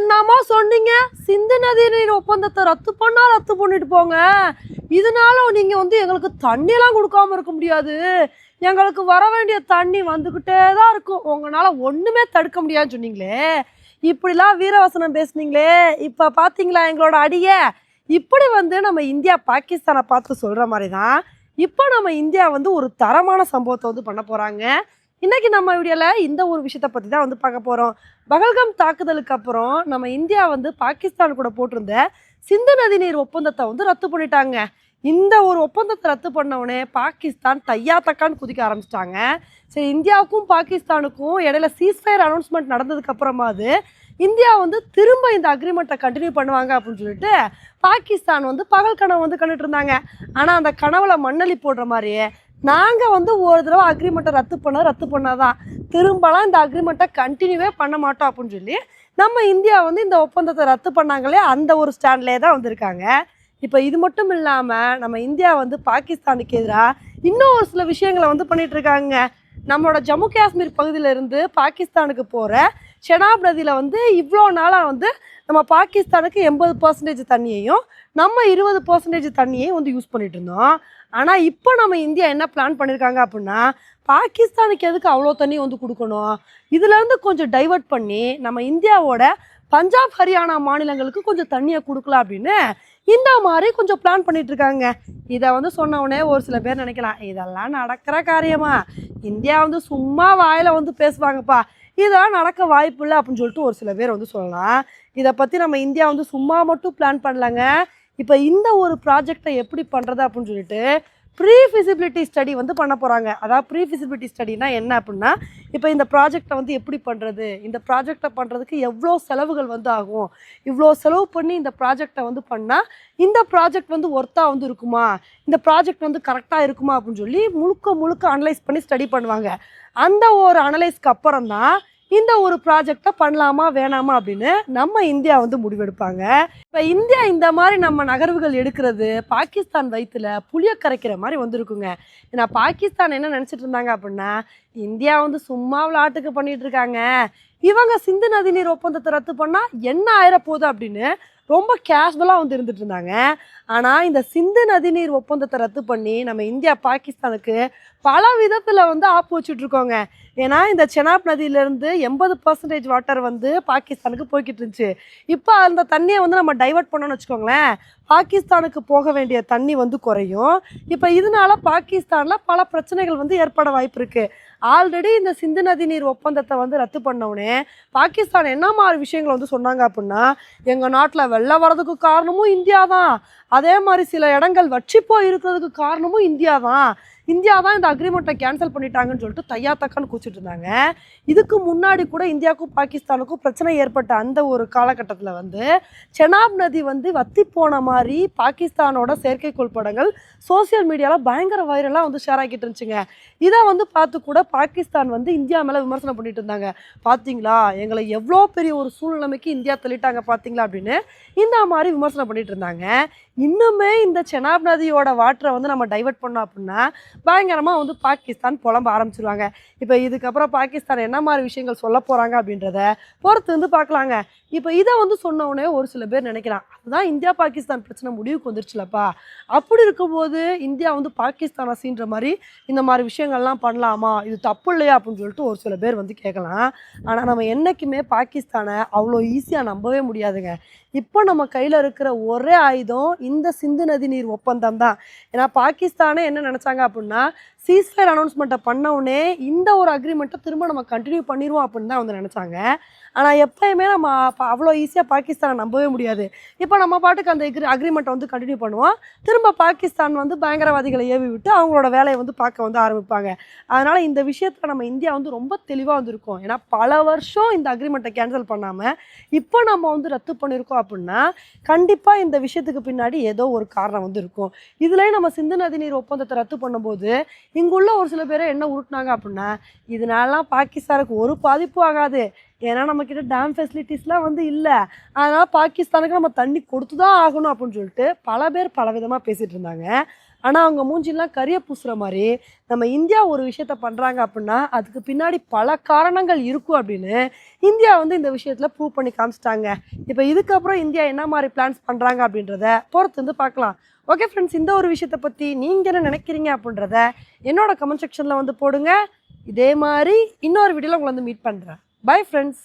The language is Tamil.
என்னமா சொன்னீங்க? சிந்து நதி நீர் ஒப்பந்தத்தை ரத்து பண்ணா ரத்து பண்ணிட்டு போங்க. இதனால நீங்க வந்து எங்களுக்கு தண்ணியெல்லாம் கொடுக்காம இருக்க முடியாது. எங்களுக்கு வர வேண்டிய தண்ணி வந்துக்கிட்டே தான் இருக்கும். உங்களால ஒண்ணுமே தடுக்க முடியாதுன்னு சொன்னீங்களே. இப்படிலாம் வீரவசனம் பேசுனீங்களே. இப்ப பாத்தீங்களா எங்களோட அடிய? இப்படி வந்து நம்ம இந்தியா பாகிஸ்தானை பார்த்து சொல்ற மாதிரி தான் இப்போ நம்ம இந்தியா வந்து ஒரு தரமான சம்பவத்தை வந்து பண்ண போறாங்க. இன்னைக்கு நம்ம வீடியோவில் இந்த ஒரு விஷயத்தை பற்றி தான் வந்து பார்க்க போகிறோம் பகல்கம் தாக்குதலுக்கு அப்புறம் நம்ம இந்தியா வந்து பாகிஸ்தான் கூட போட்டிருந்த சிந்து நதி நீர் ஒப்பந்தத்தை வந்து ரத்து பண்ணிட்டாங்க. இந்த ஒரு ஒப்பந்தத்தை ரத்து பண்ணவுடனே பாகிஸ்தான் தையா தக்கான்னு குதிக்க ஆரம்பிச்சிட்டாங்க. சரி இந்தியாவுக்கும் பாகிஸ்தானுக்கும் இடையில சீஸ்ஃபயர் அனௌன்ஸ்மெண்ட் நடந்ததுக்கு அப்புறமாவது இந்தியா வந்து திரும்ப இந்த அக்ரிமெண்ட்டை கண்டினியூ பண்ணுவாங்க அப்படின்னு சொல்லிட்டு பாகிஸ்தான் வந்து பகல் கனவு வந்து கண்டுட்டு இருந்தாங்க. ஆனால் அந்த கனவுல மண்ணலி போடுற மாதிரியே நாங்கள் வந்து ஒரு தடவை அக்ரிமெண்ட்டை ரத்து பண்ண ரத்து பண்ணாதான். திரும்பலாம் இந்த அக்ரிமெண்ட்டை கண்டினியூவே பண்ண மாட்டோம் அப்படின்னு சொல்லி நம்ம இந்தியா வந்து இந்த ஒப்பந்தத்தை ரத்து பண்ணாங்களே அந்த ஒரு ஸ்டாண்ட்லேயே தான் வந்திருக்காங்க. இப்போ இது மட்டும் இல்லாமல் நம்ம இந்தியா வந்து பாகிஸ்தானுக்கு எதிராக இன்னும் ஒரு சில விஷயங்களை வந்து பண்ணிகிட்ருக்காங்க இருக்காங்க. நம்மளோட ஜம்மு காஷ்மீர் பகுதியில இருந்து பாகிஸ்தானுக்கு போகிற ஷெனாப் நதியில் வந்து இவ்வளோ நாளாக வந்து நம்ம பாகிஸ்தானுக்கு எண்பது பர்சன்டேஜ் தண்ணியையும் நம்ம இருபது பர்சன்டேஜ் தண்ணியையும் வந்து யூஸ் பண்ணிட்டு இருந்தோம். ஆனால் இப்போ நம்ம இந்தியா என்ன பிளான் பண்ணியிருக்காங்க அப்படின்னா பாகிஸ்தானுக்கு எதுக்கு அவ்வளோ தண்ணி வந்து கொடுக்கணும்? இதுலேருந்து கொஞ்சம் டைவர்ட் பண்ணி நம்ம இந்தியாவோட பஞ்சாப் ஹரியானா மாநிலங்களுக்கு கொஞ்சம் தண்ணியை கொடுக்கலாம் அப்படின்னு இந்த மாதிரி கொஞ்சம் பிளான் பண்ணிட்டு இருக்காங்க. இதை வந்து சொன்ன உடனே ஒரு சில பேர் நினைக்கலாம் இதெல்லாம் நடக்கிற காரியமா? இந்தியா வந்து சும்மா வாயில் வந்து பேசுவாங்கப்பா. இதெல்லாம் நடக்க வாய்ப்பு இல்லை அப்படின்னு சொல்லிட்டு ஒரு சில பேர் வந்து சொல்லலாம். இதை பற்றி நம்ம இந்தியா வந்து சும்மா மட்டும் பிளான் பண்ணலாங்க. இப்போ இந்த ஒரு ப்ராஜெக்டை எப்படி பண்ணுறது அப்படின்னு சொல்லிட்டு ப்ரீ ஃபிசிபிலிட்டி ஸ்டடி வந்து பண்ண போகிறாங்க அதாவது ப்ரீ ஃபிசிபிலிட்டி ஸ்டடினா என்ன அப்படின்னா இப்போ இந்த ப்ராஜெக்டை வந்து எப்படி பண்ணுறது இந்த ப்ராஜெக்டை பண்ணுறதுக்கு எவ்வளோ செலவுகள் வந்து ஆகும்? இவ்வளோ செலவு பண்ணி இந்த ப்ராஜெக்டை வந்து பண்ணால் இந்த ப்ராஜெக்ட் வந்து ஒர்த்தாக வந்து இருக்குமா? இந்த ப்ராஜெக்ட் வந்து கரெக்டாக இருக்குமா? அப்படின்னு சொல்லி முழுக்க முழுக்க அனலைஸ் பண்ணி ஸ்டடி பண்ணுவாங்க. அந்த ஒரு அனலைஸ்க்கு அப்புறம் தான் இந்த ஒரு ப்ராஜெக்டை பண்ணலாமா வேணாமா அப்படின்னு நம்ம இந்தியா வந்து முடிவெடுப்பாங்க. இப்போ இந்தியா இந்த மாதிரி நம்ம நகர்வுகள் எடுக்கிறது பாகிஸ்தான் வயிற்றுல புளிய கரைக்கிற மாதிரி வந்திருக்குங்க. ஏன்னா பாகிஸ்தான் என்ன நினச்சிட்டு இருந்தாங்க அப்படின்னா இந்தியா வந்து சும்மா விளாட்டுக்கு பண்ணிட்டு இருக்காங்க. இவங்க சிந்து நதி நீர் ஒப்பந்தத்தை ரத்து பண்ணால் என்ன ஆயிரப்போகுது அப்படின்னு ரொம்ப கேஷுவலாக வந்து இருந்துட்டு இருந்தாங்க. ஆனால் இந்த சிந்து நதிநீர் ஒப்பந்தத்தை ரத்து பண்ணி நம்ம இந்தியா பாகிஸ்தானுக்கு பல விதத்தில் வந்து ஆப்பு வச்சுட்ருக்கோங்க ஏன்னா இந்த செனாப் நதியிலேருந்து எண்பது பர்சன்டேஜ் வாட்டர் வந்து பாகிஸ்தானுக்கு போய்கிட்டு இருந்துச்சு. இப்போ அந்த தண்ணியை வந்து நம்ம டைவர்ட் பண்ணோன்னு வச்சுக்கோங்களேன் பாகிஸ்தானுக்கு போக வேண்டிய தண்ணி வந்து குறையும். இப்போ இதனால பாகிஸ்தானில் பல பிரச்சனைகள் வந்து ஏற்பட வாய்ப்பு இருக்குது ஆல்ரெடி இந்த சிந்து நதி நீர் ஒப்பந்தத்தை வந்து ரத்து பண்ணவுடனே பாகிஸ்தான் என்ன மாதிரி விஷயங்களை வந்து சொன்னாங்க அப்படின்னா எங்கள் நாட்டில் வெள்ளம் வர்றதுக்கு காரணமும் இந்தியா தான் அதே மாதிரி சில இடங்கள் வற்றி போய் இருக்கிறதுக்கு காரணமும் இந்தியா தான் இந்தியா தான் இந்த அக்ரிமெண்ட்டை கேன்சல் பண்ணிட்டாங்கன்னு சொல்லிட்டு தையா தக்கான்னு கூச்சிட்டு இருந்தாங்க. இதுக்கு முன்னாடி கூட இந்தியாவுக்கும் பாகிஸ்தானுக்கும் பிரச்சனை ஏற்பட்ட அந்த ஒரு காலகட்டத்தில் வந்து செனாப் நதி வந்து வத்தி போன மாதிரி பாகிஸ்தானோட செயற்கைக்கோள் படங்கள் சோஷியல் மீடியாவில் பயங்கர வைரலாக வந்து ஷேர் ஆகிட்டு இருந்துச்சுங்க. இதை வந்து பார்த்து கூட பாகிஸ்தான் வந்து இந்தியா மேலே விமர்சனம் பண்ணிட்டு இருந்தாங்க. பார்த்தீங்களா எங்களை எவ்வளோ பெரிய ஒரு சூழ்நிலைமைக்கு இந்தியா தள்ளிட்டாங்க பார்த்தீங்களா அப்படின்னு இந்த மாதிரி விமர்சனம் பண்ணிட்டு இருந்தாங்க. இன்னுமே இந்த செனாப் நதியோட வாட்டரை வந்து நம்ம டைவர்ட் பண்ணோம் அப்படின்னா பயங்கரமாக வந்து பாகிஸ்தான் புலம்ப ஆரம்பிச்சிருவாங்க. இப்போ இதுக்கப்புறம் பாகிஸ்தான் என்ன மாதிரி விஷயங்கள் சொல்ல போகிறாங்க அப்படின்றத பொறுத்து வந்து பார்க்கலாங்க. இப்போ இதை வந்து சொன்ன உடனே ஒரு சில பேர் நினைக்கலாம் அதுதான் இந்தியா பாகிஸ்தான் பிரச்சனை முடிவுக்கு வந்துருச்சுலப்பா. அப்படி இருக்கும்போது இந்தியா வந்து பாகிஸ்தான் அசின்ற மாதிரி இந்த மாதிரி விஷயங்கள்லாம் பண்ணலாமா? இது தப்பு இல்லையா? அப்படின்னு சொல்லிட்டு ஒரு சில பேர் வந்து கேட்கலாம். ஆனால் நம்ம என்றைக்குமே பாகிஸ்தானை அவ்வளோ ஈஸியாக நம்பவே முடியாதுங்க. இப்போ நம்ம கையில் இருக்கிற ஒரே ஆயுதம் இந்த சிந்து நதி நீர் ஒப்பந்தம் தான் ஏன்னா பாகிஸ்தானே என்ன நினச்சாங்க அப்படின்னு சீஸ்ஃபயர் அனௌன்ஸ்மெண்ட்டை பண்ண உடனே இந்த ஒரு அக்ரிமெண்ட்டை திரும்ப நம்ம கண்டினியூ பண்ணிடுவோம் அப்படின்னு தான் வந்து நினச்சாங்க. ஆனால் எப்பயுமே நம்ம அவ்வளோ ஈஸியாக பாகிஸ்தானை நம்பவே முடியாது. இப்போ நம்ம பாட்டுக்கு அந்த அக்ரி அக்ரிமெண்ட்டை வந்து கண்டினியூ பண்ணுவோம். திரும்ப பாகிஸ்தான் வந்து பயங்கரவாதிகளை ஏவி விட்டு அவங்களோட வேலையை வந்து பார்க்க வந்து ஆரம்பிப்பாங்க. அதனால் இந்த விஷயத்தில் நம்ம இந்தியா வந்து ரொம்ப தெளிவாக வந்திருக்கோம். ஏன்னா பல வருஷம் இந்த அக்ரிமெண்ட்டை கேன்சல் பண்ணாமல் இப்போ நம்ம வந்து ரத்து பண்ணியிருக்கோம் அப்படின்னா கண்டிப்பாக இந்த விஷயத்துக்கு பின்னாடி ஏதோ ஒரு காரணம் வந்து இருக்கும். இதுலேயே நம்ம சிந்து நதி நீர் ஒப்பந்தத்தை ரத்து பண்ணும்போது போது இங்குள்ள ஒரு சில பேரை என்ன உருட்டினாங்க அப்படின்னா இதனாலலாம் பாகிஸ்தானுக்கு ஒரு பாதிப்பும் ஆகாது. ஏன்னா நம்மக்கிட்ட டேம் ஃபெசிலிட்டிஸ்லாம் வந்து இல்லை. அதனால் பாகிஸ்தானுக்கு நம்ம தண்ணி கொடுத்து தான் ஆகணும் அப்படின்னு சொல்லிட்டு பல பேர் பல விதமாக பேசிகிட்டு இருந்தாங்க. ஆனால் அவங்க மூஞ்சிலாம் கரிய பூசுகிற மாதிரி நம்ம இந்தியா ஒரு விஷயத்த பண்ணுறாங்க அப்படின்னா அதுக்கு பின்னாடி பல காரணங்கள் இருக்கும் அப்படின்னு இந்தியா வந்து இந்த விஷயத்தில் ப்ரூவ் பண்ணி காமிச்சிட்டாங்க. இப்போ இதுக்கப்புறம் இந்தியா என்ன மாதிரி பிளான்ஸ் பண்ணுறாங்க அப்படின்றத பொறுத்து வந்து பார்க்கலாம். ஓகே ஃப்ரெண்ட்ஸ் இந்த ஒரு விஷயத்தை பற்றி நீங்கள் என்ன நினைக்கிறீங்க அப்படின்றத என்னோட கமெண்ட் செக்ஷனில் வந்து போடுங்க. இதே மாதிரி இன்னொரு வீடியோவில் உங்களை வந்து மீட் பண்ணுறேன் பை ஃப்ரெண்ட்ஸ்